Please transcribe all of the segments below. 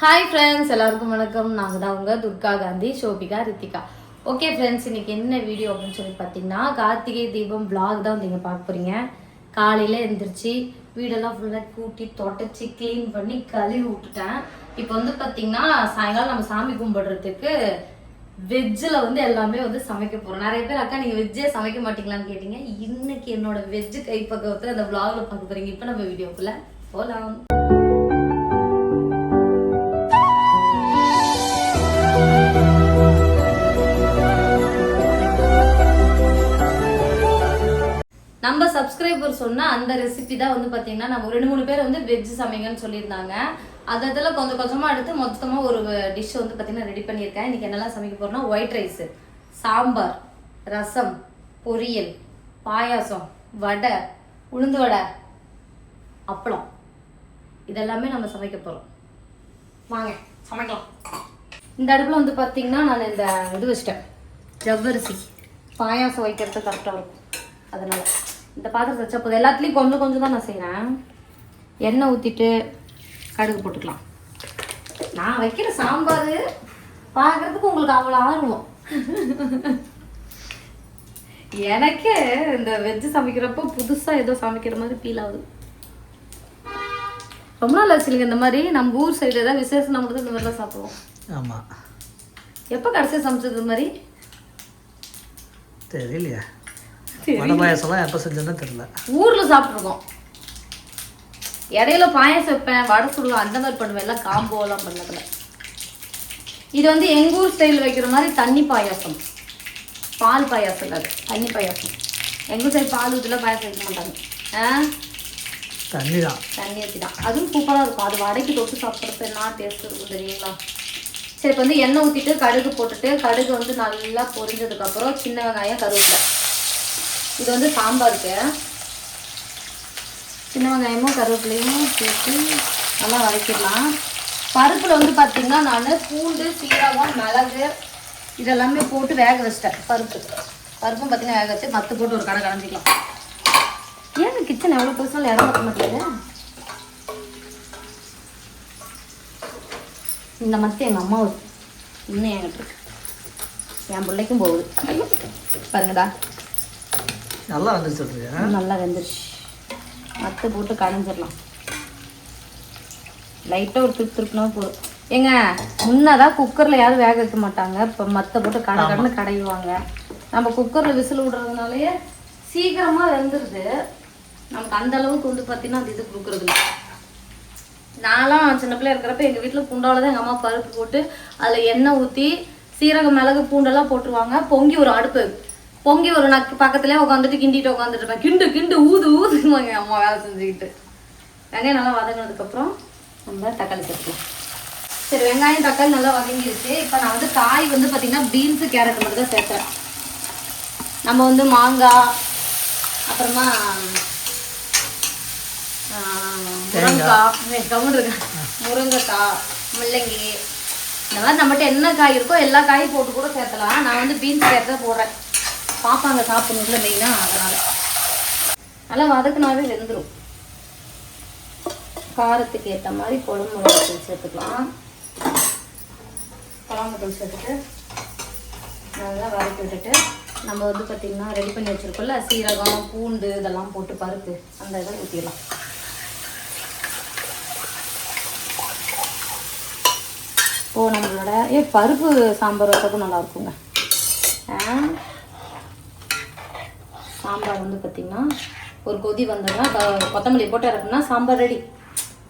Hi friends எல்லாருக்கும் வணக்கம். நாங்கள் தான் உங்கள் துர்கா காந்தி ஷோபிகா ரித்திகா. ஓகே ஃப்ரெண்ட்ஸ் இன்னைக்கு என்ன வீடியோ அப்படின்னு சொல்லி பார்த்தீங்கன்னா கார்த்திகை தீபம் vlog தான் நீங்கள் பார்க்க போகிறீங்க காலையில் எழுந்திரிச்சு வீடெல்லாம் ஃபுல்லாக கூட்டி தொடச்சி க்ளீன் பண்ணி கழுவி விட்டுட்டேன். இப்போ வந்து பார்த்தீங்கன்னா சாயங்காலம் நம்ம சாமி கும்பிடுறதுக்கு வெஜ்ஜில் வந்து எல்லாமே வந்து சமைக்க போகிறோம் நிறைய பேர் அக்கா நீங்கள் வெஜ்ஜே சமைக்க மாட்டீங்களான்னு கேட்டீங்க. இன்னைக்கு என்னோட வெஜ்ஜு கைப்பக்கத்தில் அந்த vlogல பார்க்க போகிறீங்க இப்போ நம்ம வீடியோக்குள்ளே போகலாம் நம்ம சப்ஸ்கிரைபர் சொன்ன அந்த ரெசிபி தான் வந்து பார்த்தீங்கன்னா நம்ம ரெண்டு மூணு பேர் வந்து வெஜ் சமைங்கன்னு சொல்லியிருந்தாங்க. அது அதில் கொஞ்சம் கொஞ்சமாக எடுத்து மொத்தமாக ஒரு டிஷ் வந்து பார்த்தீங்கன்னா ரெடி பண்ணியிருக்கேன். இன்னைக்கு என்னெல்லாம் சமைக்க போறோம்னா ஒயிட் ரைஸு சாம்பார் ரசம் பொரியல் பாயாசம் வடை உளுந்து வடை அப்பளம். இதெல்லாமே நம்ம சமைக்க போகிறோம் வாங்க சமைக்கலாம். இந்த அடுப்பில் வந்து பார்த்தீங்கன்னா நான் இந்த இது வச்சிட்டேன். ஜவ்வரிசி பாயாசம் வைக்கிறது கரெக்டாக இருக்கும். அதனால். இந்த பாத்திரத்தை வச்சா போதும் எல்லாத்துலேயும் கொஞ்சம் கொஞ்சம் தான் நான் செய்கிறேன் எண்ணெய் ஊற்றிட்டு கடுகு போட்டுக்கலாம். நான் வைக்கிற சாம்பார் பார்க்குறதுக்கு உங்களுக்கு அவ்வளோ ஆர்வம். எனக்கே இந்த வெஜ்ஜு சமைக்கிறப்போ புதுசாக ஏதோ சமைக்கிற மாதிரி ஃபீல் ஆகுது. ரொம்ப நாள் ஆச்சுங்க இந்த மாதிரி நம்ம ஊர் சைடு ஏதாவது விசேஷம் மட்டும் இந்த மாதிரிலாம் சாப்பிடுவோம். ஆமாம் எப்போ கடைசியாக சமைச்சது இந்த மாதிரி? தெரியலையா. வடை பாயாசம்லாம் எப்போ செஞ்சோன்னே தெரியல. ஊரில் சாப்பிட்ருக்கோம். இடையில பாயாசம் வைப்பேன் வடை சுடுவேன் அந்த மாதிரி பண்ணுவேன். எல்லாம் காம்போலாம் பண்ணதில்ல. இது வந்து எங்கள் ஊர் ஸ்டைல் வைக்கிற மாதிரி தண்ணி பாயாசம். பால் பாயாசம் இல்லை அது தண்ணி பாயாசம். எங்கள் சைடு பால் ஊற்றிலாம் பாயாசம் வைக்க மாட்டாங்க. ஆ? தண்ணி தான் தண்ணி ஊற்றி தான் அதுவும் சூப்பராக இருக்கும். அது வடைக்கு தொட்டு சாப்பிட்றப்ப என்ன டேஸ்ட் இருக்கும் தெரியுங்களா? சரி இப்போ வந்து எண்ணெய் ஊற்றிட்டு கடுகு போட்டுட்டு கடுகு வந்து நல்லா பொரிஞ்சதுக்கப்புறம் சின்ன வெங்காயம் கருவேப்பிலை. இது வந்து சாம்பாருக்கு சின்ன வெங்காயமும் கருவேப்பிலையும் சேர்த்து நல்லா வதக்கிடலாம். பருப்பில் வந்து பார்த்திங்கன்னா நான் பூண்டு சீரகம் மிளகு இதெல்லாமே போட்டு வேக வச்சிட்டேன் பருப்பு. பருப்பும் பார்த்திங்கன்னா வேக வச்சு மத்து போட்டு ஒரு கடை கலந்துக்கலாம். ஏன் கிச்சன் எவ்வளோ பெருசாக இடம் பார்க்க மாட்டேங்குது? இந்த மத்து எங்கள் அம்மா இன்னும் என்கிட்ட இருக்கு என் பிள்ளைக்கும் போகுது. பாருங்கடா. நல்லா வந்து சொல்றியா? நல்லா வெந்துருச்சு. மத்து போட்டு கடைஞ்சிடலாம். லைட்டாக ஒரு திருப்பு திருப்பினா போதும். ஏங்க முன்னதான் குக்கரில் யாரும் வேக வைக்க மாட்டாங்க. இப்போ மத்தை போட்டு கடை கடன்னு கடையுவாங்க. நம்ம குக்கரில் விசில் விடுறதுனாலயே சீக்கிரமாக வெந்துடுது நமக்கு அந்த அளவுக்கு வந்து பார்த்தீங்கன்னா அந்த இது கொடுக்குறது இல்லை. நான்லாம் சின்ன பிள்ளையா இருக்கிறப்ப எங்கள் வீட்டில் குண்டால தான் எங்கள் அம்மா பருப்பு போட்டு அதில் எண்ணெய் ஊற்றி சீரகம் மிளகு பூண்டெல்லாம் போட்டுருவாங்க. பொங்கி ஒரு அடுப்பு பொங்கி ஒரு நக்கு பக்கத்துலேயே உட்காந்துட்டு கிண்டிட்டு உட்காந்துட்டு இருப்பேன். கிண்டு கிண்டு ஊது ஊதுவாங்க எங்கள் அம்மா வேலை செஞ்சுக்கிட்டு. வெங்காயம் நல்லா வதங்கினதுக்கப்புறம் நம்ம தக்காளி சேர்த்துக்கலாம் சரி வெங்காயம் தக்காளி நல்லா வதங்கிருச்சு. இப்போ நான் வந்து காய் வந்து பார்த்தீங்கன்னா பீன்ஸு கேரட் மட்டும் தான் சேர்க்குறேன். நம்ம வந்து மாங்காய் அப்புறமா கவுன் இருக்கேன் முருங்கைக்காய் முள்ளங்கி. இந்த மாதிரி நம்மகிட்ட என்ன காய் இருக்கோ எல்லா காயும் போட்டு கூட சேர்த்தலாம் நான் வந்து பீன்ஸ் சேர்த்து போடுறேன். பாப்பாங்க சாப்பிடணும்ல மெயினாக அதனால். நல்லா வதக்குனாவே வெந்துடும் காரத்துக்கு ஏற்ற மாதிரி குழம்பு மிளகாத்தூள் சேர்த்துக்கலாம். குழம்பு தூள் சேர்த்துட்டு நல்லா வதக்கி விட்டுட்டு நம்ம வந்து பார்த்திங்கன்னா ரெடி பண்ணி வச்சுருக்கோம்ல சீரகம் பூண்டு இதெல்லாம் போட்டு பருப்பு அந்த இதை ஊற்றிடலாம் ஓ நம்மளோட ஏ பருப்பு சாம்பார் வச்சதும் நல்லா இருக்குங்க. ஆ. சாம்பார் வந்து பார்த்திங்கன்னா ஒரு கொதி வந்தோம்னா கொத்தமல்லி போட்டு இறக்குனா சாம்பார் ரெடி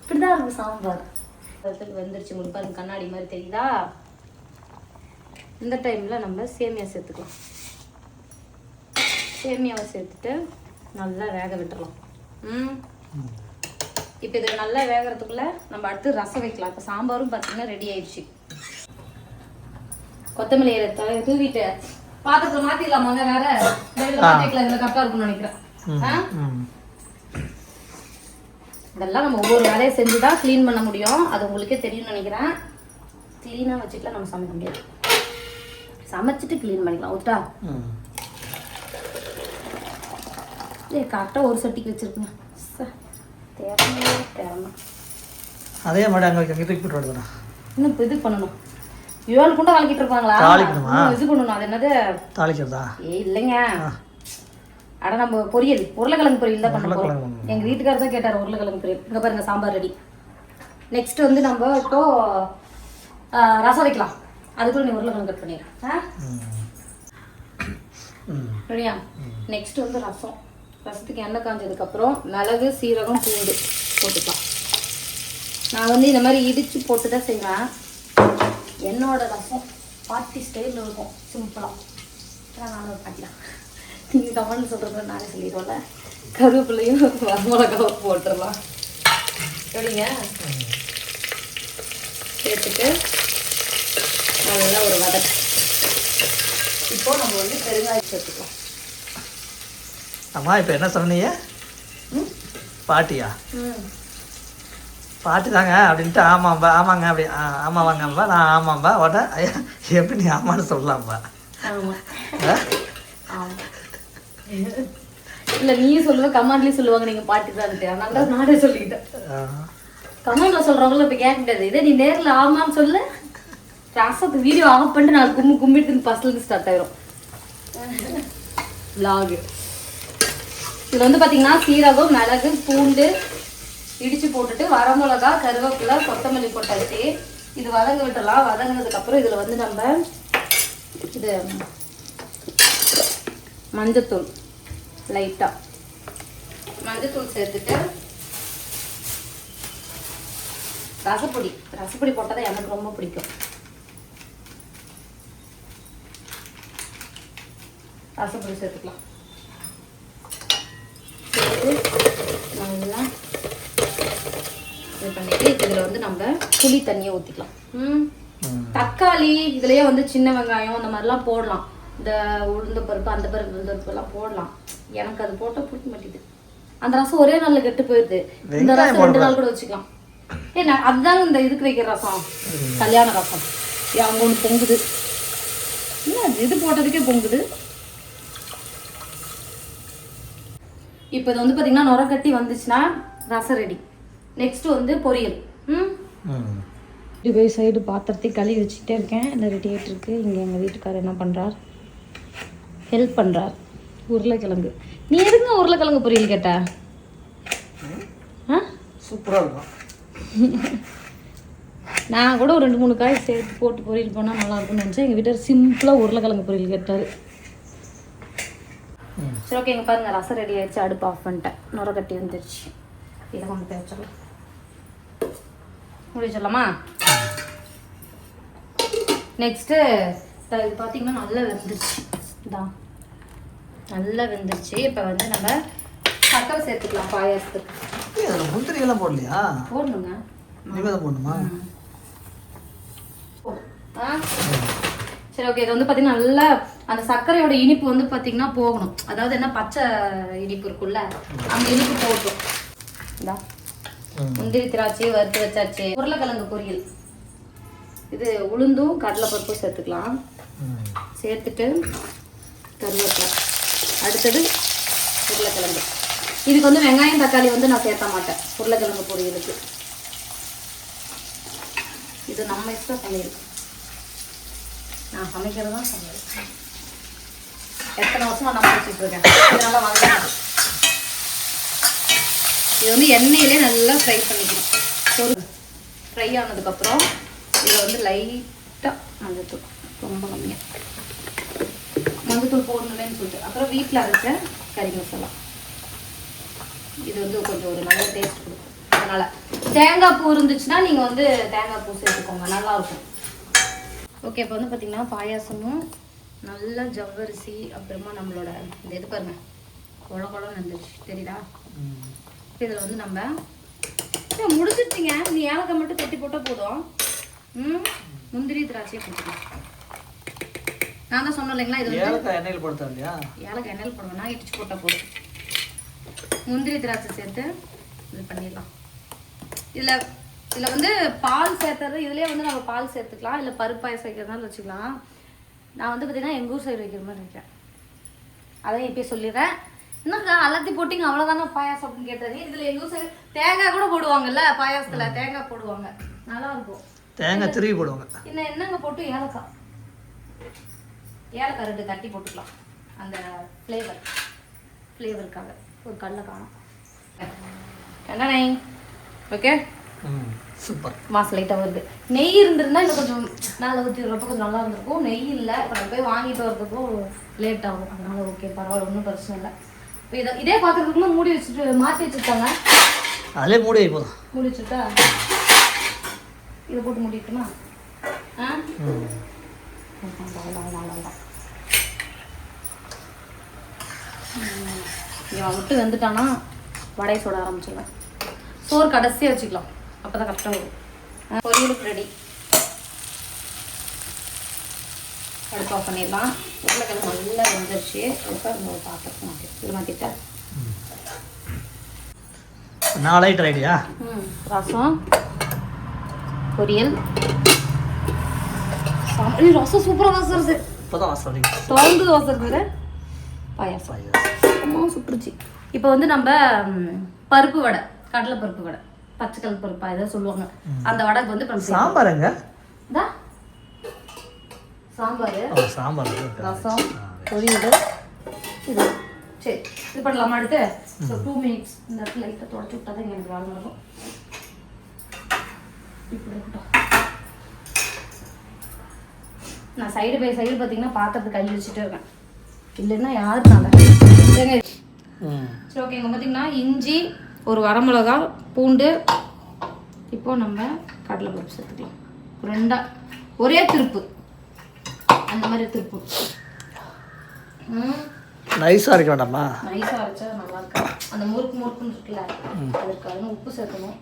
இப்படி தான் இருக்கும் சாம்பார் அதுக்கு வெந்துருச்சு உங்களுக்கு பாருங்க கண்ணாடி மாதிரி தெரியுதா? இந்த டைமில் நம்ம சேமியா சேர்த்துக்கலாம். சேமியாவை சேர்த்துட்டு நல்லா வேக விட்டுறலாம். ம்? இப்போ இது நல்லா வேகிறதுக்குள்ளே நம்ம அடுத்து ரசம் வைக்கலாம். இப்போ சாம்பாரும் பார்த்தீங்கன்னா ரெடி ஆயிடுச்சு. கொத்தமல்லி தூவிட்டு பாத்திரத்துல மாத்திடலாமாங்க வேற? இந்த இதுல கரெக்டா இருக்கும்னு நினைக்கிறேன். இதெல்லாம் நம்ம ஒவ்வொரு வேலையை செஞ்சு தான் க்ளீன் பண்ண முடியும். அது உங்களுக்கே தெரியும்னு நினைக்கிறேன். க்ளீனாக வச்சுட்டுலாம் நம்ம சமைக்க முடியாது. சமைச்சிட்டு க்ளீன் பண்ணிக்கலாம். ஓட்டா ஏ கரெக்டாக ஒரு சட்டிக்கு வச்சிருக்குங்க. ச, தேவை தேவை அதே மாதிரி அங்கே வருதுண்ணா இன்னும் இப்போ இது பண்ணணும். ஏழு குண்டை கலக்கிட்டு இருப்பாங்களா? தாளிக்கணுமா? இது பண்ணணும் அது என்னது? தாளிக்கிறதா? ஏய் இல்லைங்க. அட நம்ம பொரியல். உருளைக்கிழங்கு பொரியல் தான் பண்ண போறோம். எங்க வீட்டுக்காரர் தான் கேட்டார் உருளைக்கிழங்கு பொரியல். இங்க பாருங்க சாம்பார் ரெடி. நெக்ஸ்ட் வந்து நம்ம இப்போ ரசம் வைக்கலாம். அதுக்குள்ள நீ உருளைக்கிழங்கு கட் பண்ணிடு. ஆ? ம் சரியா நெக்ஸ்ட் வந்து ரசம். ரசத்துக்கு எண்ணெய் காஞ்சதுக்கு அப்புறம் மிளகு சீரகம் பூண்டு போட்டுக்கலாம். நான் வந்து இந்த மாதிரி இடிச்சு போட்டு தான் செய்வேன். என்னோட ரசம் பாட்டி ஸ்டைலில் இருக்கும். சிம்பிளாக நானும் ஒரு பாட்டி தான். நீங்கள் கமெண்ட் சொல்கிறது நானே சொல்லிடுவோம்ல கருவேப்பிலையும் வரமிளகாவும் போட்டுடலாம். எப்படிங்க சேர்த்துட்டு நல்லா ஒரு வதக்கு. இப்போ நம்ம வந்து பெருங்காயம் சேர்த்துக்கலாம். அம்மா இப்போ என்ன சொன்னீங்க? பாட்டியா? ம். பாட்டி தாங்க அப்படின்ட்டு ஆமாம்பா ஆமாங்க அப்படி ஆ, ஆமா வாங்கம்பா நான் ஆமாம்பா உடனே ஐயா எப்படி நீ ஆமான்னு சொல்லலாம்பா? இல்ல நீயும் சொல்லுவ கமாண்ட்லயும் சொல்லுவாங்க நீங்க பாட்டி தான் அதனால தான் நானே சொல்லிக்கிட்டேன். கமெண்ட்ல சொல்றவங்கள இப்ப கேட்க முடியாது இதே நீ நேர்ல ஆமான்னு சொல்லு ரசத்துக்கு வீடியோ ஆஃப் பண்ணிட்டு நான் கும்மி கும்பிட்டு இருந்து ஸ்டார்ட் ஆயிரும். Vlog. இதுல வந்து பாத்தீங்கன்னா சீரகம் மிளகு பூண்டு இடிச்சு போட்டுட்டு வரமிளகா கருவேப்பிலை கொத்தமல்லி போட்டாச்சு இது வதங்க விட்டலாம் வதங்கினதுக்கப்புறம் இதில் வந்து நம்ம இது மஞ்சத்தூள் லைட்டாக மஞ்சத்தூள் சேர்த்துட்டு ரசப்பொடி ரசப்பொடி போட்டால் தான் எனக்கு ரொம்ப பிடிக்கும். ரசப்பொடி சேர்த்துக்கலாம். சேர்த்து நல்லா இது பண்ணிட்டு இதில் வந்து நம்ம புளி தண்ணியை ஊற்றிக்கலாம். தக்காளி இதுலயே வந்து சின்ன வெங்காயம் அந்த மாதிரிலாம் போடலாம். இந்த உளுந்த பருப்பு அந்த பருப்பு உளுந்த பருப்பு எல்லாம் போடலாம். எனக்கு அது போட்டால் பிடிக்க மாட்டேங்குது அந்த ரசம் ஒரே நாள்ல கெட்டு போயிடுது இந்த ரசம் ரெண்டு நாள் கூட வச்சுக்கலாம். ஏ நான் அதுதாங்க இந்த இதுக்கு வைக்கிற ரசம். கல்யாண ரசம். ஏ, அங்க ஒன்று பொங்குது. என்ன இது? போட்டதுக்கே பொங்குது. இப்போ இது வந்து பார்த்தீங்கன்னா நுர கட்டி வந்துச்சுன்னா ரசம் ரெடி நெக்ஸ்ட் வந்து பொரியல். போய் சைடு பாத்திரத்தை கழுவி வச்சுக்கிட்டே இருக்கேன். இந்த ரெடி ஆகிட்டு இருக்கு இங்கே எங்கள் வீட்டுக்காரர் என்ன பண்ணுறார் ஹெல்ப் பண்ணுறார் உருளைக்கிழங்கு. நீ எதுங்க உருளைக்கிழங்கு பொரியல் கேட்ட? ஆ? சூப்பராக இருக்கும். நான் கூட ஒரு ரெண்டு மூணு காய் சேர்த்து போட்டு பொரியல் பண்ணால் நல்லா இருக்கும்னு நினச்சேன். எங்கள் வீட்டில் சிம்பிளாக உருளைக்கிழங்கு பொரியல் கேட்டார். சரி ஓகே இங்கே பாருங்க ரசம் ரெடி ஆயிடுச்சு. அடுப்பு ஆஃப் பண்ணிட்டேன். நுர கட்டி வந்துருச்சு. இதை கொண்டு போய் வச்சிடலாம். முடிச்சிடலாமா நெக்ஸ்ட்டு இது பார்த்தீங்கன்னா நல்லா வெந்துருச்சு. இதான் நல்லா வெந்துருச்சு. இப்போ வந்து நம்ம சக்கரை சேர்த்துக்கலாம் பாயாசத்துக்கு. அதில் முந்திரி எல்லாம் போடலையா? போடணுங்க. இனிமேல் தான் போடணுமா? ஆ? சரி ஓகே இது வந்து பார்த்தீங்கன்னா நல்லா அந்த சர்க்கரையோட இனிப்பு வந்து பார்த்தீங்கன்னா போகணும். அதாவது என்ன பச்சை இனிப்பு இருக்குல்ல அந்த இனிப்பு போட்டும் இந்தா. ம். முந்திரி திராட்சை வறுத்து வச்சாச்சு. உருளைக்கிழங்கு பொரியல். இது உளுந்தும் கடலைப்பருப்பும் சேர்த்துக்கலாம். சேர்த்துட்டு கருவேப்பிலை. அடுத்தது உருளைக்கிழங்கு. இதுக்கு வந்து வெங்காயம் தக்காளி வந்து நான் சேர்த்த மாட்டேன். உருளைக்கிழங்கு பொரியலுக்கு. இது நம்ம இஷ்டம் சமையல். நான் சமைக்கிறது தான் சமையல். எத்தனை வருஷமா நான் வச்சுட்டு இருக்கேன்? இதனால வாங்க இது வந்து எண்ணெயிலே நல்லா ஃப்ரை பண்ணிக்கணும். ஒரு ஃப்ரை ஆனதுக்கப்புறம் இதில் வந்து லைட்டாக மஞ்சத்தூள் ரொம்ப கம்மியாக மஞ்சத்தூள் போடணுமேன்னு சொல்லிட்டு. அப்புறம் வீட்டில் அரைச்ச கறி மசாலா. இது வந்து கொஞ்சம் ஒரு நல்ல டேஸ்ட் கொடுக்கும். அதனால் தேங்காய் பூ இருந்துச்சுன்னா நீங்கள் வந்து தேங்காய் பூ சேர்த்துக்கோங்க. நல்லாயிருக்கும் ஓகே இப்போ வந்து பார்த்திங்கன்னா பாயாசமும் நல்லா ஜவ்வரிசி அப்புறமா நம்மளோட இந்த இது பாருங்க குழ குழம்பு இருந்துச்சு. தெரியுதா? ம். இதில் வந்து நம்ம ஏய், முடிஞ்சிருச்சுங்க. நீ ஏலக்காய் மட்டும் தட்டி போட்டால் போதும். ம் முந்திரி திராட்சையை போட்டுக்கலாம். நான் தான் சொன்னேன் இல்லைங்களா இது ஏலக்காய் எண்ணெயில் போடுத்தா இல்லையா? ஏலக்காய் எண்ணெயில் போடுவேன்னா இடிச்சு போட்டால் போதும். முந்திரி திராட்சை சேர்த்து இது பண்ணிடலாம். இதில் இதில் வந்து பால் சேர்த்துறது இதுலேயே வந்து நம்ம பால் சேர்த்துக்கலாம். இல்லை பருப்பாயசம் வைக்கிறதுனால வச்சுக்கலாம். நான் வந்து பார்த்தீங்கன்னா எங்கள் ஊர் சைடு வைக்கிற மாதிரி வைக்கிறேன் அதையும் இப்பயே சொல்லிடுறேன். என்னக்கா அலத்தி போட்டிங்க அவ்வளோதானே பாயாசம் அப்படின்னு கேட்டது இதில் எங்கள் சைடு தேங்காய் கூட போடுவாங்கல்ல பாயாசத்தில் தேங்காய் போடுவாங்க. நல்லா இருக்கும் தேங்காய் திருவி போடுவாங்க. இன்னும் என்னங்க போட்டு? ஏலக்காய். ஏலக்காய் ரெண்டு தட்டி போட்டுக்கலாம். அந்த ஃப்ளேவர் ஃப்ளேவருக்காக ஒரு கடல காணும். என்னண்ணே ஓகே ம் சூப்பர் மாசம் லைட்டாக வருது. நெய் இருந்திருந்தா இன்னும் கொஞ்சம் மேலே ஊற்றி வரப்போ கொஞ்சம் நல்லா இருந்திருக்கும். நெய் இல்லை இப்போ போய் வாங்கிட்டு வரதுக்கும் லேட் ஆகும். அதனால ஓகே பரவாயில்ல ஒன்றும் பிரச்சனை இல்லை. இதை இதே பார்த்துருக்கும்போது மூடி வச்சுட்டு மாற்றி வச்சுருக்காங்க. அதிலே மூடி போதும். மூடி வச்சுட்டா இதை போட்டு மூடிட்டுமா? ஆ? இவன் விட்டு வந்துட்டானா வடையை சுட ஆரம்பிச்சிடலாம். சோறு கடைசியாக வச்சுக்கலாம். அப்போ தான் கரெக்டாக வரும். பொரியலுக்கு ரெடி அடுப்பு ஆஃப் பண்ணிடலாம். உருளைக்கிழங்கு நல்லா வெந்துருச்சு. அதுக்காக இந்த ஒரு பாத்திரத்தை மாற்றி இது நாலு ஐட்டம் ஐடியா ம் ரசம் பொரியல். ரசம் சூப்பராக வாசம் வருது இப்போ தான் வாசம் தொடர்ந்து வாசம் வருது பாயாசம். அம்மா சுட்டுருச்சு இப்போ வந்து நம்ம பருப்பு வடை கடலை பருப்பு வடை பச்சைக்கல் பருப்பா ஏதோ சொல்லுவாங்க. அந்த வடைக்கு வந்து இப்போ நம்ம சேர்க்கணும். சாம்பார். சாம்பார். ரசம் பொரியல். இது சரி இது பண்ணலாமா அடுத்து? ஸோ டூ மினிட்ஸ் இந்த இடத்துல லைட்டாக தொடச்சி விட்டா தான் எனக்கு வேலை நடக்கும். இப்படி இருக்கட்டும். நான் சைடு பை சைடு பார்த்தீங்கன்னா பாத்திரத்துக்கு கை வச்சுட்டே இருக்கேன். இல்லைன்னா யாருனால சரி ஓகே இங்கே பார்த்தீங்கன்னா இஞ்சி ஒரு வரமிளகா பூண்டு இப்போ நம்ம கடலை பருப்பு சேர்த்துக்கலாம். ரெண்டா ஒரே திருப்பு. அந்த மாதிரி திருப்பு ம்? நைஸாக இருக்க வேண்டாமா? நைஸாக அரைச்சா நல்லா இருக்கும். அந்த முறுக்கு முறுக்குன்னு இருக்குல்ல அதற்காக உப்பு சேர்க்கணும்.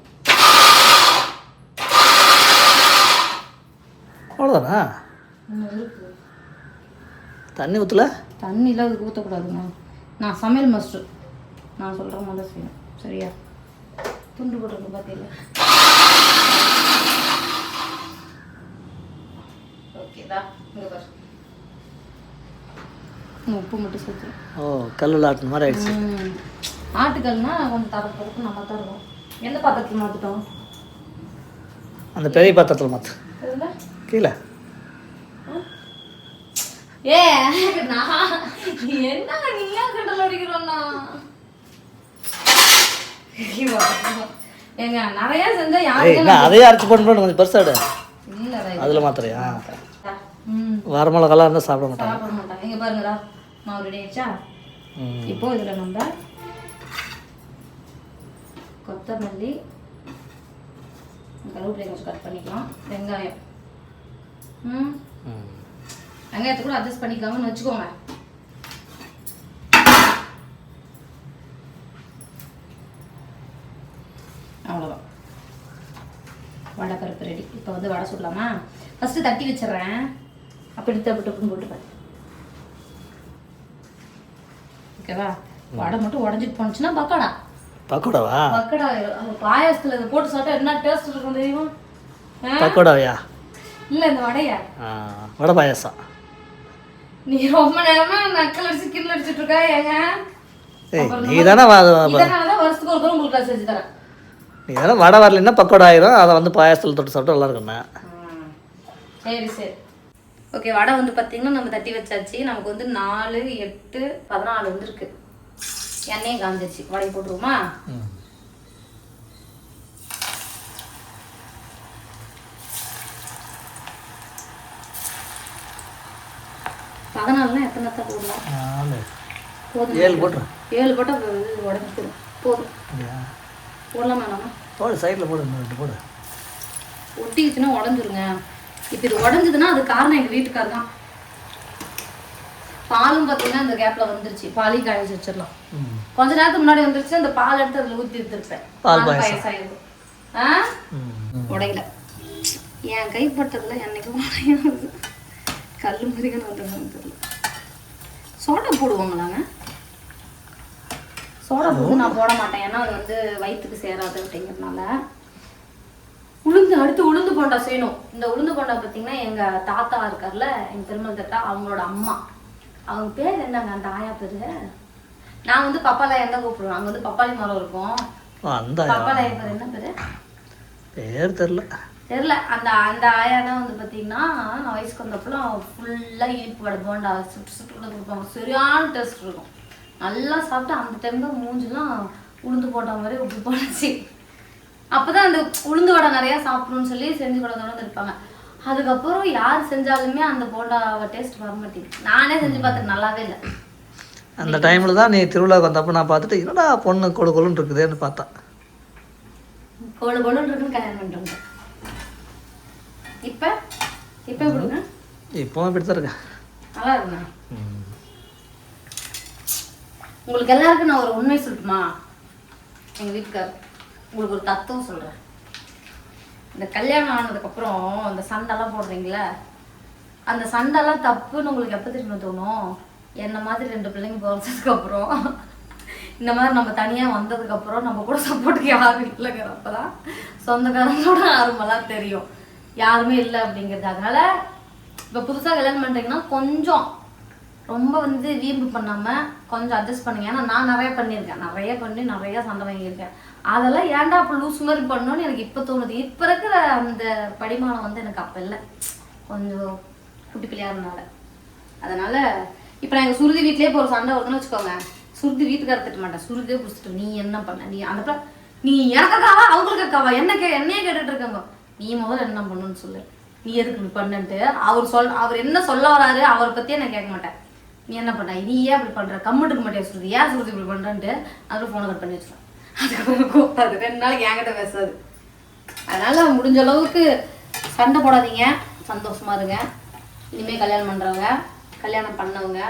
அவ்வளோதானா தண்ணி ஊற்றல தண்ணிலாம் அதுக்கு ஊற்றக்கூடாதுங்க நான் சமையல் மாஸ்டர் நான் சொல்கிற மாதிரி தான் செய்யணும் சரியா? துண்டு போட்டிருக்கு பார்த்தீங்களா ஓகேதா இங்கே பாரு. உப்பு மட்டும் சேர்த்து. ஓ கல்லில் ஆட்டின மாதிரி ஆயிடுச்சு. ஆட்டுக்கல்னா கொஞ்சம் தரப்பு நல்லா தான் இருக்கும். எந்த பாத்திரத்தில் மாற்றிட்டோம் அந்த பெரிய பாத்திரத்தில் மாற்று கீழே. ஏ நான் என்ன நீயா கண்டல் அடிக்கிறோம்னா ஏங்க நிறைய செஞ்சா என்ன அதையே அரைச்சி போட்டு கொஞ்சம் பெருசாடு அதில் மாத்திரையா வரமிளகாலாம் இருந்தால் சாப்பிட மாட்டாங்க. சாப்பிட மாட்டாங்க. இங்க பாருங்கடா. மாவு ரெடி ஆயிடுச்சா இப்போ இதுல நம்ம கொத்தமல்லி கருவேப்பிலை கொஞ்சம் கட் பண்ணிக்கலாம். வெங்காயம். ம். வெங்காயத்தை கூட அட்ஜஸ்ட் பண்ணிக்கலாம்னு வச்சுக்கோங்க. அவ்வளோதான் வடை பருப்பு ரெடி இப்போ வந்து வடை சுடலாமா? ஃபஸ்ட்டு தட்டி வச்சிடுறேன். அப்படி டப்புன்னு போட்டுப்பேன் ஓகேவா வடை மட்டும் உடஞ்சிட்டு போனுச்சுன்னா பக்கோடா. பக்கோடாவா? பக்கோடா பாயாசத்தில் இதை போட்டு சாப்பிட்டா என்ன டேஸ்ட் இருக்கும் தெரியுமா? பக்கோடாவையா? இல்லை இந்த வடையை? வடை பாயாசம். நீ ரொம்ப நேரமா நக்கல் அடிச்சு கிண்டல் அடிச்சிட்டு இருக்க ஏங்க? நீ தானே வருஷத்துக்கு ஒரு உங்களுக்கு செஞ்சு தரேன். நீ தானே வடை வரலைன்னா பக்கோடா ஆயிரும் அதை வந்து பாயாசத்தில் தொட்டு சாப்பிட்டா நல்லா இருக்குண்ணே சரி சரி. ஓகே வடை வந்து பார்த்தீங்கன்னா நம்ம தட்டி வச்சாச்சு. நமக்கு வந்து நாலு எட்டு பதினாலு வந்துருக்கு. எண்ணெயும் காஞ்சிச்சு வடை போட்டுருவோமா? ம். பதினாலுனா எத்தனை தான் போடலாம்? போதும். ஏழு போட்டுரு. ஏழு போட்டால் உடஞ்சி போடும் போதும். போடலாமா நம்ம போடு சைடில் போடு போடு. ஒட்டிக்கிச்சுன்னா உடஞ்சிருங்க. இப்போ இது உடஞ்சதுன்னா அது காரணம் எங்கள் வீட்டுக்கார் தான். பாலும் பார்த்தீங்கன்னா இந்த கேப்பில் வந்துருச்சு. பாலையும் காய்ச்சி வச்சிடலாம். கொஞ்ச நேரத்துக்கு முன்னாடி வந்துருச்சு அந்த பால் எடுத்து அதில் ஊற்றி எடுத்துருப்பேன். பால் ஆயிடும் ஆ? உடையில. என் கைப்பட்டதுல என்னைக்கு உடையாது கல் மாதிரியான வந்துடும் தெரியல சோடா போடுவாங்களாங்க? சோடா போட்டு நான் போட மாட்டேன். ஏன்னா அது வந்து வயிற்றுக்கு சேராது அப்படிங்கிறதுனால. உளுந்து அடுத்து உளுந்து போண்டா செய்யணும். இந்த உளுந்து போண்டா பார்த்தீங்கன்னா எங்க தாத்தா இருக்கார்ல எங்க பெருமல் தாத்தா அவங்களோட அம்மா. அவங்க பேர் என்னங்க? அந்த ஆயா பேரு? நான் வந்து பப்பாளாயம் தான் கூப்பிடுவேன். அங்க வந்து பப்பாளி மரம் இருக்கும். அந்த பேர் என்ன பேரு? பேர் தெரில தெரியல. அந்த அந்த ஆயா தான் வந்து பார்த்தீங்கன்னா நான் வயசுக்கு வந்தப்பெல்லாம் ஃபுல்லாக இனிப்பு வடை போண்டா சுட்டு சுட்டு கூட கொடுப்பாங்க. சரியான டேஸ்ட் இருக்கும். நல்லா சாப்பிட்டு அந்த டைம் தான் மூஞ்சிலாம் உளுந்து போட்ட மாதிரி உப்பு போனச்சு அப்பதான் அந்த உளுந்து வடை நிறைய சாப்பிடணும்னு சொல்லி செஞ்சு வந்து இருப்பாங்க அதுக்கப்புறம் யார் செஞ்சாலுமே அந்த போண்டாவை டேஸ்ட் வர மாட்டேங்குது. நானே செஞ்சு பார்த்துட்டு நல்லாவே இல்லை. அந்த டைமில் தான் நீ திருவிழாவுக்கு வந்தப்போ நான் பார்த்துட்டு என்னடா பொண்ணு கொழு கொழுன்னு இருக்குதேன்னு பார்த்தேன். கொழு கொழுன்னு இருக்குன்னு கல்யாணம் பண்ணிட்டு இப்போ? இப்போ எப்படிங்க இப்போவும் இப்படி தான் இருக்கேன். நல்லா இருக்குங்க உங்களுக்கு எல்லாருக்கும் நான் ஒரு உண்மை சொல்லட்டுமா? எங்க வீட்டுக்கார். உங்களுக்கு ஒரு தத்துவம் சொல்றேன். இந்த கல்யாணம் ஆனதுக்கப்புறம் அந்த சண்டைலாம் போடுறீங்களே அந்த சண்டைலாம் தப்புன்னு உங்களுக்கு எப்போ திரும்ப தோணும்? என்ன மாதிரி ரெண்டு பிள்ளைங்க பிறந்ததுக்கு அப்புறம் இந்த மாதிரி நம்ம தனியாக வந்ததுக்கப்புறம் நம்ம கூட சப்போர்ட்டுக்கு யாரும் இல்லைங்கிறப்ப தான் சொந்தக்காரங்களோட ஆரம்பெல்லாம் தெரியும். யாருமே இல்லை அப்படிங்கிறது அதனால இப்போ புதுசாக கல்யாணம் பண்ணுறீங்கன்னா கொஞ்சம் ரொம்ப வந்து வீம்பு பண்ணாம கொஞ்சம் அட்ஜஸ்ட் பண்ணுங்க. ஏன்னா நான் நிறைய பண்ணியிருக்கேன். நிறைய பண்ணி நிறைய சண்டை வாங்கியிருக்கேன். அதெல்லாம் ஏன்டா அப்போ லூஸ் மாதிரி பண்ணணும்னு எனக்கு இப்போ தோணுது. இப்போ இருக்கிற அந்த படிமானம் வந்து எனக்கு அப்போ இல்லை. கொஞ்சம் குட்டி பிள்ளையா இருந்தனால. அதனால இப்போ நான் எங்கள் சுருதி வீட்லேயே இப்போ ஒரு சண்டை வருதுன்னு வச்சுக்கோங்க. சுருதி வீட்டுக்கார திட்ட மாட்டேன் சுருதியே பிடிச்சிட்டு நீ என்ன பண்ண? நீ அந்த நீ எனக்கு அக்காவா? அவங்களுக்கு அக்காவா? என்ன கே என்னையே கேட்டுட்டு இருக்காங்க. நீ முதல்ல என்ன பண்ணுன்னு சொல்லு. நீ எதுக்கு இப்படி பண்ணுன்ட்டு? அவர் சொல் அவர் என்ன சொல்ல வராரு அவரை பத்தியே நான் கேட்க மாட்டேன். நீ என்ன பண்ண? நீ ஏன் இப்படி பண்ற? கம்மிட்டுக்க மாட்டேன் சுருதி? ஏன் சுருதி இப்படி பண்றேன்ட்டு? அதுல ஃபோனை கட் பண்ணி வச்சிருவேன். அதுக்கப்புறம் கூப்பிடாது ரெண்டு நாளைக்கு என்கிட்ட பேசாது. அதனால முடிஞ்ச அளவுக்கு சண்டை போடாதீங்க. சந்தோஷமா இருங்க. இனிமேல் கல்யாணம் பண்றவங்க கல்யாணம் பண்ணவங்க.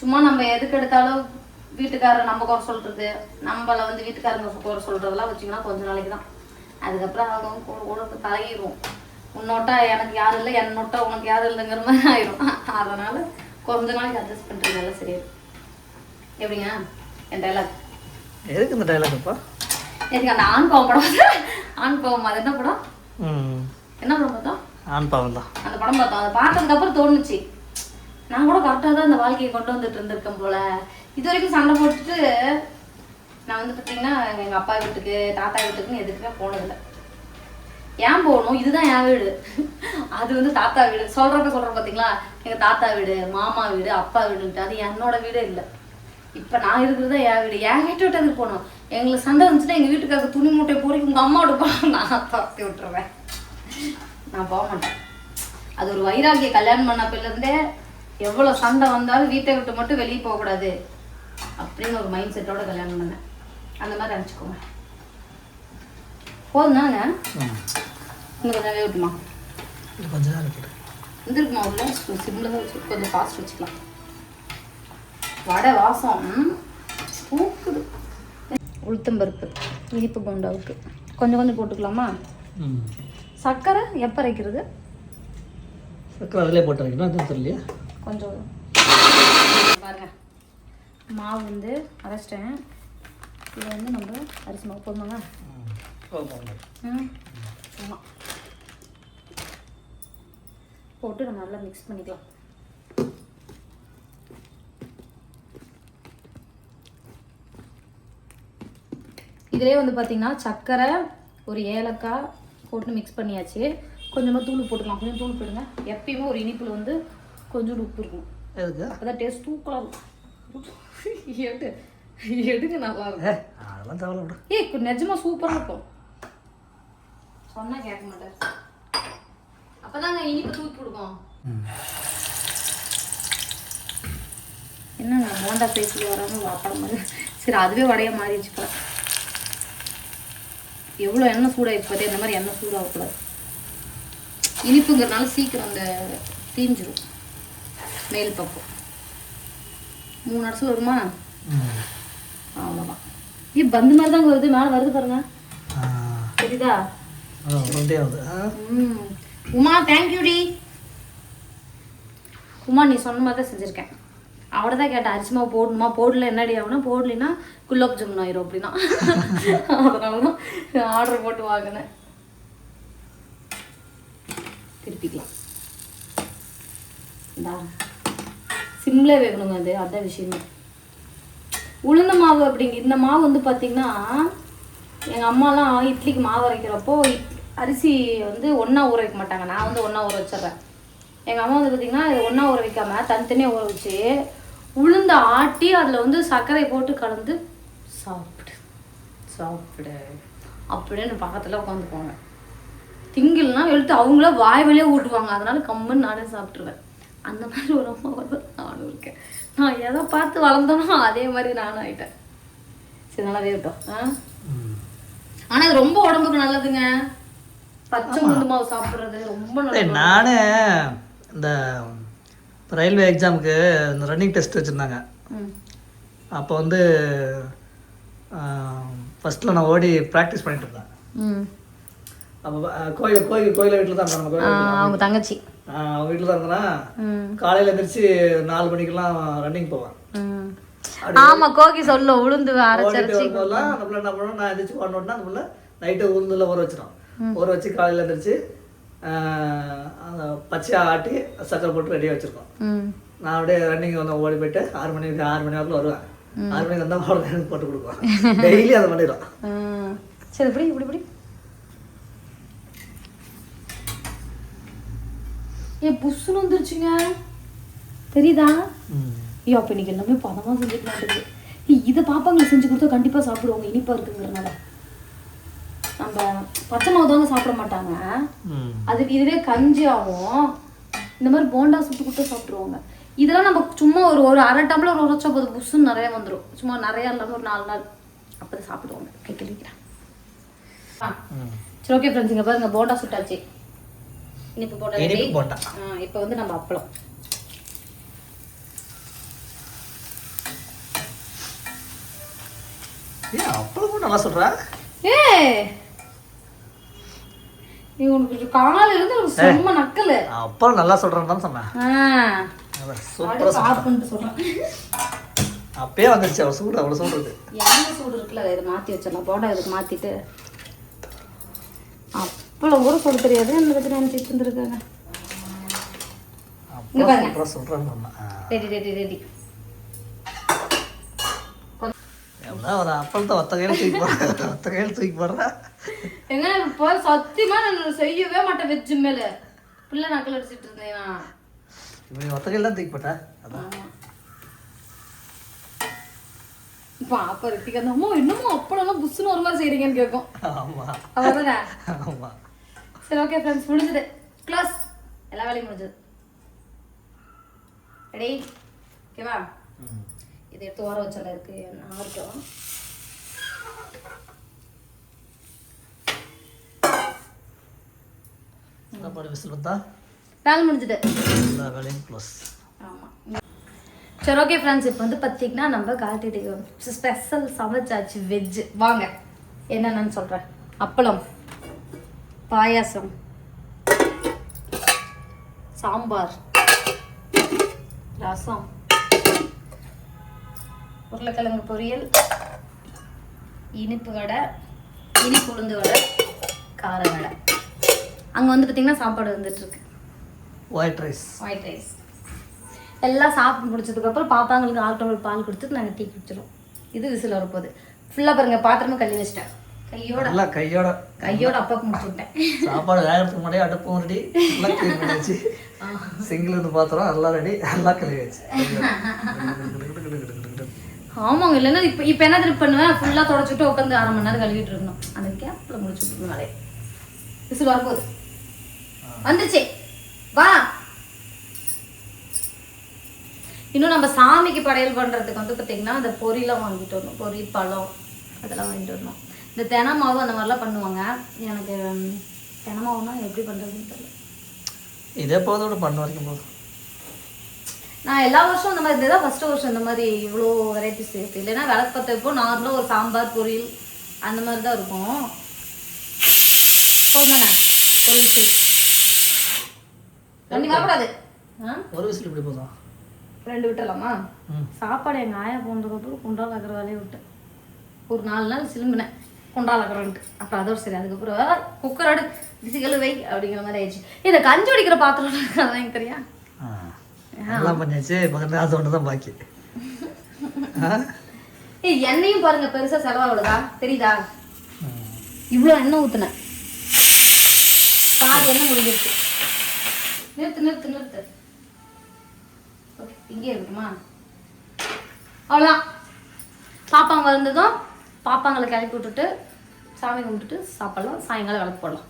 சும்மா நம்ம எதுக்கு எடுத்தாலும் வீட்டுக்காரர் நம்ம குறை சொல்றது நம்மள வந்து வீட்டுக்காரங்க குறை சொல்றதெல்லாம் வச்சிங்கன்னா கொஞ்ச நாளைக்கு தான். அதுக்கப்புறம் அவங்க கூட கூட தலையிடுவோம். உன்னோட்டா எனக்கு யாரும் இல்லை என்னோட்டா உனக்கு யாரும் இல்லைங்கிற மாதிரி ஆயிரும். அதனால கொஞ்ச நாளைக்கு அட்ஜஸ்ட் பண்ணுறது நல்லா சரியாயிடும் எப்படிங்க? என் டைலாக் எதுக்கு இந்த டைலாக் இப்போ எனக்கு அந்த ஆண் பாவம் படம் ஆண் பாவம் அது என்ன படம்? என்ன படம் பார்த்தோம் ஆண் பாவம் தான். அந்த படம் பார்த்தோம் அதை பார்த்ததுக்கு அப்புறம் தோணுச்சு. நான் கூட கரெக்டாக தான் இந்த வாழ்க்கையை கொண்டு வந்துட்டு இருந்திருக்கேன் போல. இது வரைக்கும் சண்டை போட்டுட்டு நான் வந்து பார்த்தீங்கன்னா எங்கள் அப்பா வீட்டுக்கு தாத்தா வீட்டுக்குன்னு எதுக்குமே போனதில்லை. ஏன் போகணும்? இதுதான் என் வீடு. அது வந்து தாத்தா வீடு. சொல்கிறப்ப சொல்கிறேன் பார்த்தீங்களா எங்கள் தாத்தா வீடு மாமா வீடு அப்பா வீடுன்ட்டு. அது என்னோட வீடே இல்லை. இப்போ நான் இருக்கிறது தான் என் வீடு. என் வீட்டு விட்டு போகணும்? எங்களுக்கு சண்டை வந்துச்சுன்னா எங்கள் வீட்டுக்காக துணி மூட்டை போறீங்க உங்கள் அம்மாவோட போகணும். நான் துரத்தி விட்டுருவேன். நான் போக மாட்டேன். அது ஒரு வைராகிய கல்யாணம் பண்ண இருந்தே எவ்வளோ சண்டை வந்தாலும் வீட்டை விட்டு மட்டும் வெளியே போகக்கூடாது அப்படின்னு ஒரு மைண்ட் செட்டோட கல்யாணம் பண்ணேன். அந்த மாதிரி நினச்சிக்கோங்க போதும்னாங்க ம். இன்னும் கொஞ்சம் விட்டுமா இது கொஞ்ச நேரம் வந்துருக்குமா உள்ள? கொஞ்சம் ஃபாஸ்ட் வச்சுக்கலாம். வடை வாசம் ம், தூக்குது உளுத்தம்பருப்பு இனிப்பு போண்டாவுக்கு. கொஞ்சம் கொஞ்சம் போட்டுக்கலாமா? சர்க்கரை எப்போ அரைக்கிறது? சக்கரை அதிலே போட்டு அது தெரியலையா. கொஞ்சம். பாருங்க. மாவு வந்து அரைச்சிட்டேன். இதை வந்து நம்ம அரிசி மாவு போடணுங்க ம். சும்மா போட்டு நம்ம நல்லா மிக்ஸ் பண்ணிக்கலாம். இதிலே வந்து பார்த்தீங்கன்னா சர்க்கரை ஒரு ஏலக்காய் போட்டு மிக்ஸ் பண்ணியாச்சு. கொஞ்சமாக தூள் போட்டுக்கலாம். கொஞ்சம் தூள் போடுங்க. எப்பயுமே ஒரு இனிப்பில் வந்து கொஞ்சோண்டு உப்பு இருக்கும் எதுக்கு? அப்பதான் டேஸ்ட் தூக்கலாக இருக்கும். எடு எடுங்க நல்லா இருக்கும்? அதெல்லாம் விடு. ஏய் நிஜமா சூப்பரா இருக்கும். சொன்னா கேட்க மாட்டார். அப்பதாங்க இனிப்பு தூக்கி கொடுக்கும். என்னங்க போண்டா பேசிட்டு வராம வாப்படம் மாதிரி சரி அதுவே வடைய மாறிடுச்சு எவ்வளோ எண்ணெய் சூடாகி பார்த்தே இந்த மாதிரி எண்ணெய் சூடாகக்கூடாது. இனிப்புங்கிறனால சீக்கிரம் அந்த தீஞ்சிரும். மேல் பக்கம் மூணு வருஷம் வருமா? அவ்வளோதான் ஏ பந்து மாதிரி தாங்க வருது. மேலே வருது பாருங்க. தெரியுதா? உமா தேங்க்யூடி உமா நீ சொன்ன மாதிரி தான் செஞ்சுருக்கேன். அவட தான் கேட்டேன் அரிசி மாவு போடணுமா? போடல என்னடி ஆகுனா போடலின்னா குலோப் ஜாமுன் ஆயிரும் அப்படின்னா. அதனால தான் ஆர்டர் போட்டு வாங்கினேன். திருப்பிக்கலாம். இந்தா. சிம்ல வேகணுங்க அது அதான் விஷயமே. உளுந்த மாவு அப்படிங்க இந்த மாவு வந்து பார்த்தீங்கன்னா எங்கள் அம்மாலாம் இட்லிக்கு மாவு அரைக்கிறப்போ அரிசி வந்து ஒன்றா ஊற வைக்க மாட்டாங்க. நான் வந்து ஒன்றா ஊற வச்சிடுறேன். எங்கள் அம்மா வந்து பார்த்திங்கன்னா ஒன்றா ஊற வைக்காமல் தனித்தனியாக ஊற வச்சு உளுந்த ஆட்டி அதில் வந்து சர்க்கரை போட்டு கலந்து சாப்பிடு சாப்பிடு. அப்படின்னு பக்கத்தில் உட்காந்துக்குவாங்க திங்கிள்னா எடுத்து அவங்கள வாய் வழியே ஊட்டுவாங்க. அதனால கம்முன்னு நானே சாப்பிட்ருவேன் அந்த மாதிரி ஒரு அம்மா வந்து நானும் இருக்கேன். நான் எதை பார்த்து வளர்ந்தனோ அதே மாதிரி நானும் ஆயிட்டேன். சரி நல்லாவே இருக்கட்டும். ஆ? ஆனா இது ரொம்ப உடம்புக்கு நல்லதுங்க. பச்சை முள்ளு மாவு சாப்பிடுறது ரொம்ப நல்லது. நானே இந்த ரயில்வே எக்ஸாமுக்கு இந்த ரன்னிங் டெஸ்ட் வச்சுருந்தாங்க. அப்போ வந்து ஃபஸ்ட்டில் நான் ஓடி ப்ராக்டிஸ் பண்ணிட்டு இருந்தேன். அப்போ கோயில் கோயில் கோயில் வீட்டில் தான் கோயில் அவங்க தங்கச்சி. அவங்க வீட்டில் தான் இருந்தேன்னா. காலையில் எந்திரிச்சு நாலு மணிக்கெல்லாம் ரன்னிங் போவேன். ஆமா கோகி சொல்லும் உளுந்து அரைச்சு ஓடிட்டு அரைச்சி. வரும்போதெல்லாம் அந்த பிள்ளை என்ன பண்ணுவோம் நான் எந்திரிச்சு ஓடணுன்னா அந்த பிள்ளை நைட்டு உளுந்துல ஊற வச்சிடும் ஊற வச்சு காலையில் எந்திரிச்சு பச்சையாக ஆட்டி சக்கரை போட்டு ரெடியாக வச்சுருக்கோம். நான் அப்படியே ரன்னிங் வந்து ஓடி போயிட்டு ஆறு மணிக்கு ஆறு மணி வரைக்கும் வருவேன். ஆறு மணிக்கு வந்தால் அவ்வளோ எனக்கு போட்டு கொடுப்பேன் டெய்லி அதை பண்ணிடுவோம். சரி இப்படி இப்படி இப்படி. ஏன் புஷ்ஷுன்னு வந்துருச்சுங்க? தெரியுதா? ஐயோ அப்போ இன்னைக்கு எல்லாமே பதமாக ஏய், இதை பாப்பாங்களுக்கு செஞ்சு கொடுத்தா கண்டிப்பாக சாப்பிடுவாங்க இனிப்பாக இருக்குங்கிறனால நம்ம பச்சை மாவு தாங்க சாப்பிட மாட்டாங்க. அதுக்கு இதுவே கஞ்சி ஆகும் இந்த மாதிரி போண்டா சுட்டு கொடுத்தா சாப்பிட்ருவாங்க இதெல்லாம் நம்ம சும்மா ஒரு ஒரு அரை டம்ளர் உரைச்சா போதும். புஷ்ஷுன்னு நிறைய வந்துடும் சும்மா நிறைய இல்லாமல் ஒரு நாலு நாள் அப்போ சாப்பிடுவாங்க. கை ம். சரி ஓகே ஃப்ரெண்ட்ஸ் இங்கே பாருங்க போண்டா சுட்டாச்சு. இனிப்பு போண்டா ரெடி இப்போ வந்து நம்ம அப்பளம். ஏன் அப்பளமும் நல்லா சொல்கிறா ஏ நீ உனக்கு காலையில இருந்து ஒரு செம்ம நக்கலு. நல்லா சொல்கிறேன்னு தான் சொன்னேன். சாப்பிட்டு சொல்றேன். அப்பயே வந்துருச்சு அவள் சூடு அவ்வளோ சொல்கிறது எண்ணெய் சூடு இருக்குல்ல இதை மாத்தி வச்சிடலாம். போண்டா இதுக்கு மாத்திட்டு. அப்பளம் கூட சொல்ல தெரியாது என்ன பத்தி நினைச்சிட்டு இருந்திருக்காங்க. இங்க பாருங்க. Ready ready ready. எவ்வளோ ஒரு அப்பளத்தை ஒத்த கையில் தூக்கி போடுற ஒத்த கையில் தூக்கி போடுறா. எங்க இப்போ சத்தியமா நான் செய்யவே மாட்டேன் வெஜ்ஜு மேல. பிள்ளை நக்கல் அடிச்சிட்டு இருந்தேன் நான். இப்படி ஒத்த கையில் தான் தூக்கி போட்டா? அதான். அப்ப ரித்திகா அந்த அம்மா இன்னமும் அப்பளம்லாம் புஷ்ஷுன்னு ஒரு மாதிரி செய்றீங்கன்னு கேட்கும் ஆமாம் அவ்வளோதானே ஆமாம் சரி ஓகே ஃப்ரெண்ட்ஸ் முடிஞ்சது. க்ளோஸ் எல்லா வேலையும் முடிஞ்சது. ரெடி ஓகேவா இது எடுத்து ஓர வச்சல இருக்கு ஆகட்டும் சாப்பாடு விசில் வந்தா? வேலை முடிஞ்சது. எல்லா வேலையும் க்ளோஸ் ஆமாம் சரி ஓகே ஃப்ரெண்ட்ஸ் இப்போ வந்து பார்த்தீங்கன்னா நம்ம கார்த்திகை ஸ்பெஷல் சமைச்சாச்சு வெஜ்ஜு வாங்க. என்னென்னு சொல்கிறேன் அப்பளம் பாயாசம் சாம்பார் ரசம் உருளைக்கிழங்கு பொரியல் இனிப்பு வடை இனிப்பு உளுந்து வடை கார வடை. அங்கே வந்து பார்த்தீங்கன்னா சாப்பாடு வந்துட்டு இருக்கு. ஒயிட் ரைஸ் ஒயிட் ரைஸ் எல்லாம் சாப்பிட்டு முடிச்சதுக்கப்புறம் பாப்பாங்களுக்கு ஆல் டம்ளர் பால் கொடுத்துட்டு நாங்கள் டீ குடிச்சிடும் இது விசில் வரப்போகுது. ஃபுல்லாக பாருங்க பாத்திரமும் கழுவி வச்சிட்டேன். கையோட. நல்லா கையோட. கையோட அப்பாவுக்கு முடிச்சு விட்டேன் சாப்பாடு வேகிறதுக்கு முன்னாடியே அடுப்பும் ரெடி நல்லா க்ளீன் பண்ணியாச்சு சிங்கிள் இருந்து பாத்திரம் நல்லா ரெடி நல்லா கழுவியாச்சு ஆமாங்க இல்லைன்னா இப்போ இப்போ என்ன திருப்பி பண்ணுவேன்? ஃபுல்லாக தொடச்சிட்டு உட்காந்து அரை மணி நேரம் கழுவிட்டு இருக்கணும். அந்த கேப்பில் முடிச்சு விட்டுருணும் வேலையை விசில் வரப்போகுது. வந்துச்சு. வா. இன்னும் நம்ம சாமிக்கு படையல் பண்ணுறதுக்கு வந்து பார்த்தீங்கன்னா அந்த பொரியெல்லாம் வாங்கிட்டு வரணும். பொரி பழம் அதெல்லாம் வாங்கிட்டு வரணும். இந்த தென மாவு அந்த மாதிரிலாம் பண்ணுவாங்க. எனக்கு தென மாவுனா எப்படி பண்ணுறதுன்னு தெரியல. இதே போதோட பண்ண வரைக்கும் போதும். நான் எல்லா வருஷம் இந்த மாதிரி இதுதான் ஃபர்ஸ்ட் வருஷம் இந்த மாதிரி இவ்வளோ வெரைட்டிஸ் இருக்கு இல்லைன்னா விளக்கு பற்ற வைப்போம். நார்மலாக ஒரு சாம்பார் பொரியல் அந்த மாதிரி தான்? இருக்கும்? ஒரு விசில் தண்ணி வரக்கூடாது ஆ? ஒரு விசில் இப்படி போதும்? ரெண்டு விட்டுறலாமா? ம். சாப்பாடு எங்கள் ஆயா போனதுக்கப்புறம் குண்டால் ஆக்கிற வேலையை விட்டேன். ஒரு நாலு நாள் சிலும்பினேன். குண்டால் ஆக்கிறேன்ட்டு அப்புறம் அதோட சரி அதுக்கப்புறம் குக்கர் அடு பிசிக்கல் வை அப்படிங்கிற மாதிரி ஆயிடுச்சு. இந்த கஞ்சி அடிக்கிற பாத்திரம் அதான் எனக்கு தெரியும் ஆ. எல்லாம் பண்ணியாச்சு. பக்கத்துல அது ஒன்று தான் பாக்கி. ஆ? ஏய் எண்ணெயும் பாருங்க பெருசா செலவாகுதா தெரியுதா. இவ்வளோ எண்ணெய் ஊத்துனேன். பாதி என்ன முடிஞ்சிருச்சு. நிறுத்து நிறுத்து நிறுத்து. ஓகே இங்கே இருக்குமா அவ்வளோதான் பாப்பாங்க வந்ததும் பாப்பாங்களை கிளப்பி விட்டுட்டு சாமி கும்பிட்டுட்டு சாப்பிடலாம். சாயங்காலம் விளக்கு போடலாம்